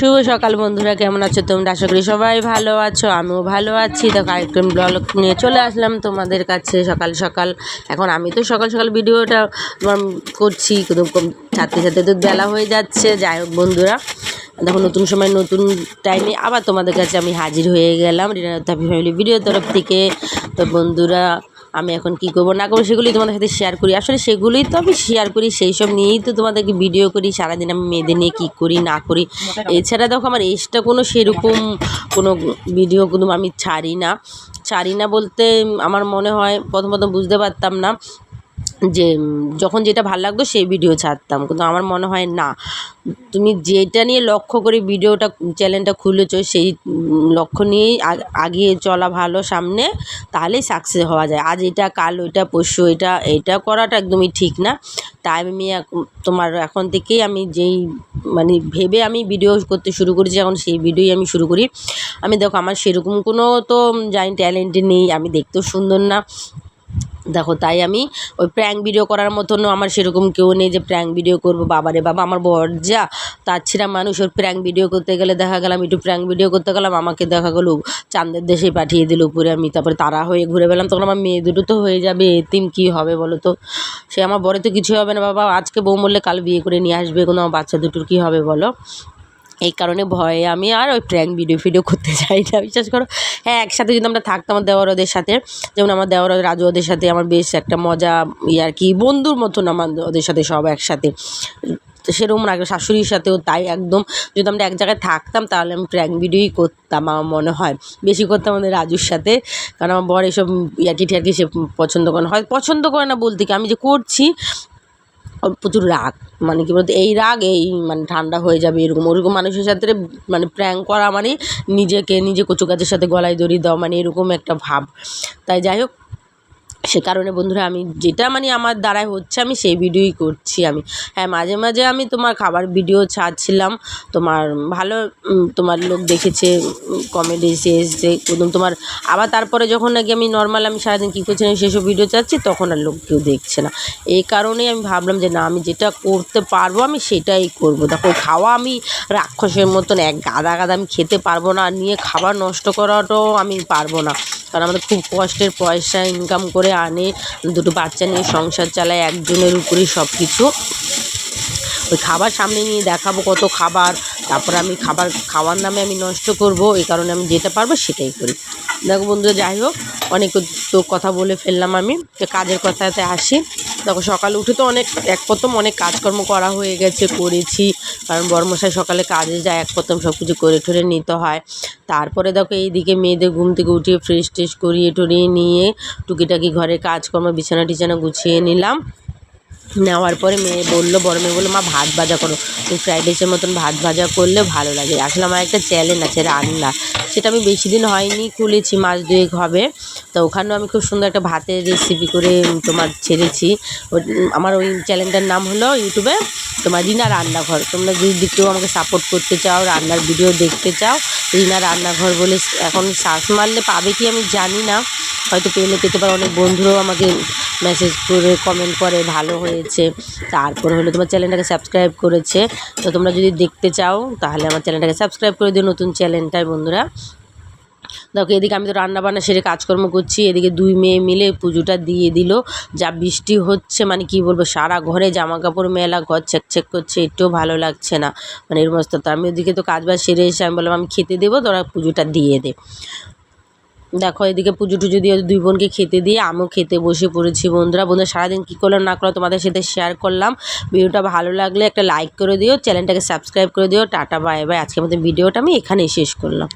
শুভ সকাল বন্ধুরা, কেমন আছো তোমরা? আশা করি সবাই ভালো আছো, আমিও ভালো আছি। তো কারেক্টম ব্লগ নিয়ে চলে আসলাম তোমাদের কাছে সকাল সকাল। এখন আমি তো সকাল সকাল ভিডিওটা করছি কম- সাথে তো বেলা হয়ে যাচ্ছে। যাই হোক বন্ধুরা, দেখো, নতুন সময়, নতুন টাইমে আবার তোমাদের কাছে আমি হাজির হয়ে গেলাম। রিনা ফ্যামিলি ভিডিও তরফ থেকে। তো বন্ধুরা আমি এখন কি করব না করব সেগুলি তোমাদের সাথে শেয়ার করি। আসলে সেগুলোই তো আমি শেয়ার করি সেই সব নিয়েই তো তোমাদেরকে ভিডিও করি, সারাদিন আমি মেয়েদের নিয়ে কী করি, না করি। এছাড়া দেখো আমার এক্সট্রা কোনো সেরকম কোনো ভিডিও কোনো আমি ছাড়ি না। ছাড়ি না বলতে আমার মনে হয় প্রথম প্রথম বুঝতে পারতাম না যে যখন যেটা ভালো লাগতো সেই ভিডিও ছাড়তাম। কিন্তু আমার মনে হয় না। তুমি যেটা নিয়ে লক্ষ্য করে ভিডিওটা চ্যানেলটা খুলেছো, সেই লক্ষ্য নিয়েই আগিয়ে চলা ভালো সামনে, তাহলেই সাকসেস হওয়া যায়। আজ এটা কাল, ওইটা পরশু, এটা এটা করাটা একদমই ঠিক না। তাই আমি তোমার এখন থেকেই আমি যেই মানে ভেবে আমি ভিডিও করতে শুরু করেছি, এখন সেই ভিডিওই আমি শুরু করি। আমি দেখো, আমার সেরকম কোনো তো জানি ট্যালেন্ট নেই, আমি দেখতেও সুন্দর না। দেখো, তাই আমি ওই প্র্যাঙ্ক ভিডিও করার মতনও আমার সেরকম কেউ নেই যে প্র্যাঙ্ক ভিডিও করব। বাবারে বাবা, আমার বর যা ছিঁড়া মানুষ, ওর প্র্যাঙ্ক ভিডিও করতে গেলে দেখা গেলাম একটু প্র্যাঙ্ক ভিডিও করতে গেলাম, আমাকে দেখা গেলো, চাঁদের দেশে পাঠিয়ে দিল উপরে আমি, তারপরে তারা হয়ে ঘুরে বেড়ালাম, তখন আমার মেয়ে দুটো তো হয়ে যাবে, এতিম কী হবে বলো তো? সে আমার বরে তো কিছু হবে না, বাবা, আজকে বউ মরলে কাল বিয়ে করে নিয়ে আসবে, কোনো আমার বাচ্চা দুটোর কী হবে বলো? এই কারণে ভয়ে আমি আর ওই প্র্যাঙ্ক ভিডিও ফিডিও করতে চাই না। বিশ্বাস করো? হ্যাঁ একসাথে যদি আমরা থাকতাম আমার দেওয়ার ওদের সাথে, যেমন আমার দেওয়ার রাজু ওদের সাথে আমার বেশ একটা মজা ইয়ে আর কি, বন্ধুর মতন আমার ওদের সাথে সব একসাথে। সেরকম রাখবে শাশুড়ির সাথেও তাই একদম। যদি আমরা এক জায়গায় থাকতাম তাহলে আমি প্র্যাঙ্ক ভিডিওই করতাম আমার মনে হয়। বেশি করতাম আমাদের রাজুর সাথে, কারণ আমার বর এসব ইয়ার্কি টিয়ার্কি সে পছন্দ করে না। হয়, পছন্দ করে না বলতে কি আমি যে করছি প্রচুর রাগ। মানে কি বলতো, এই রাগ, এই মানে ঠান্ডা হয়ে যাবে, এরকম। ওরকম মানুষের সাথে মানে প্র্যাঙ্ক করা মানে নিজেকে নিজে কচু গাছের সাথে গলায় দড়ি দেওয়া মানে এরকম একটা ভাব। তাই যাই হোক সে কারণে বন্ধুরা আমি যেটা মানে আমার দ্বারাই হচ্ছে আমি সেই ভিডিওই করছি আমি। হ্যাঁ মাঝে মাঝে আমি তোমার খাবার ভিডিও ছাড়ছিলাম, তোমার ভালো তোমার লোক দেখেছে কমেডি এসে এসে একদম তোমার, আবার তারপরে যখন নাকি আমি নর্মাল আমি সারাদিন কী করছিলাম সেসব ভিডিও চাচ্ছি তখন আর লোক কেউ দেখছে না। এই কারণেই আমি ভাবলাম যে না, আমি যেটা করতে পারব আমি সেটাই করব। দেখো, খাওয়া আমি রাক্ষসের মতন এক গাদা গাদা আমি খেতে পারব না, আর নিয়ে খাবার নষ্ট করাটাও আমি পারব না। কারণ আমাদের খুব কষ্টের পয়সা ইনকাম করে আনে, দুটো বাচ্চা নিয়ে সংসার চালায়, একজনের উপরেই সব কিছু ওই খাবার সামনে নিয়ে দেখাবো কত খাবার, তারপর আমি খাবার খাওয়ার নামে আমি নষ্ট করব, এই কারণে আমি যেতে পারব সেটাই করি। দেখো বন্ধুরা, যাই হোক, অনেক তো কথা বলে ফেললাম আমি। তো কাজের কথাতে আসি। দেখো, সকালে উঠে তো অনেক, এক প্রথম অনেক কাজকর্ম করা হয়ে গেছে, করেছি। কারণ বর্মশাই সকালে কাজে যায়, এক প্রথম সব কিছু করে ঠরে নিতে হয়। তারপরে দেখো, এইদিকে মেয়েদের ঘুম থেকে উঠিয়ে ফ্রেশ ট্রেশ করিয়ে টরিয়ে নিয়ে টুকিটাকি ঘরে কাজকর্ম বিছানা টিছানা গুছিয়ে নিলাম। নেওয়ার পরে মেয়ে বলল, বড় মেয়ে বলল, মা, ভাত ভাজা করো। তুমি ফ্রাইড রাইসের মতন ভাত ভাজা করলে ভালো লাগে। আসলে আমার একটা চ্যালেঞ্জ আছে রান্না। সেটা আমি বেশি দিন হয়নি, খুলেছি মাস দুয়েক হবে। তো ওখানেও আমি খুব সুন্দর একটা ভাতের রেসিপি করে তোমার ছেড়েছি। আমার ওই চ্যানেলটার নাম হলো ইউটিউবে তোমার রিনা রান্নাঘর। তোমরা যদি কেউ আমাকে সাপোর্ট করতে চাও, রান্নার ভিডিও দেখতে চাও, রিনা রান্নাঘর বলে এখন সার্চ মারলে পাবে কি আমি জানি না। হয়তো পেলে পেতে পারো। অনেক বন্ধুরাও আমাকে মেসেজ করে কমেন্ট করে, ভালো হয়েছে। তারপর হলো তোমার চ্যানেলটাকে সাবস্ক্রাইব করেছে। তো তোমরা যদি দেখতে চাও, তাহলে আমার চ্যানেলটাকে সাবস্ক্রাইব করে দিও, নতুন চ্যানেলটায় বন্ধুরা। দেখো, এদিকে আমি তো রান্না বান্না সেরে কাজকর্ম করছি। এদিকে দুই মেয়ে মিলে পুজোটা দিয়ে দিল। যা বৃষ্টি হচ্ছে মানে কি বলব, সারা ঘরে জামা কাপড় মেলা, ঘর চেক করছে। একটুও ভালো লাগছে না। মানে এর মস্ত তো। আমি ওদিকে তো কাজ বাজ সেরে এসে আমি বললাম, আমি খেতে দেবো, তোরা পুজোটা দিয়ে দে। দেখো, এদিকে পুজো টুজো দিয়ে দুই বোনকে খেতে দিয়ে আমিও খেতে বসে পড়েছি বন্ধুরা। বন্ধুরা, সারাদিন কী করলাম না করলাম তোমাদের সাথে শেয়ার করলাম। ভিডিওটা ভালো লাগলে একটা লাইক করে দিও চ্যানেলটাকে সাবস্ক্রাইব করে দিও। টাটা বাই বাই আজকের মতো ভিডিওটা আমি এখানেই শেষ করলাম।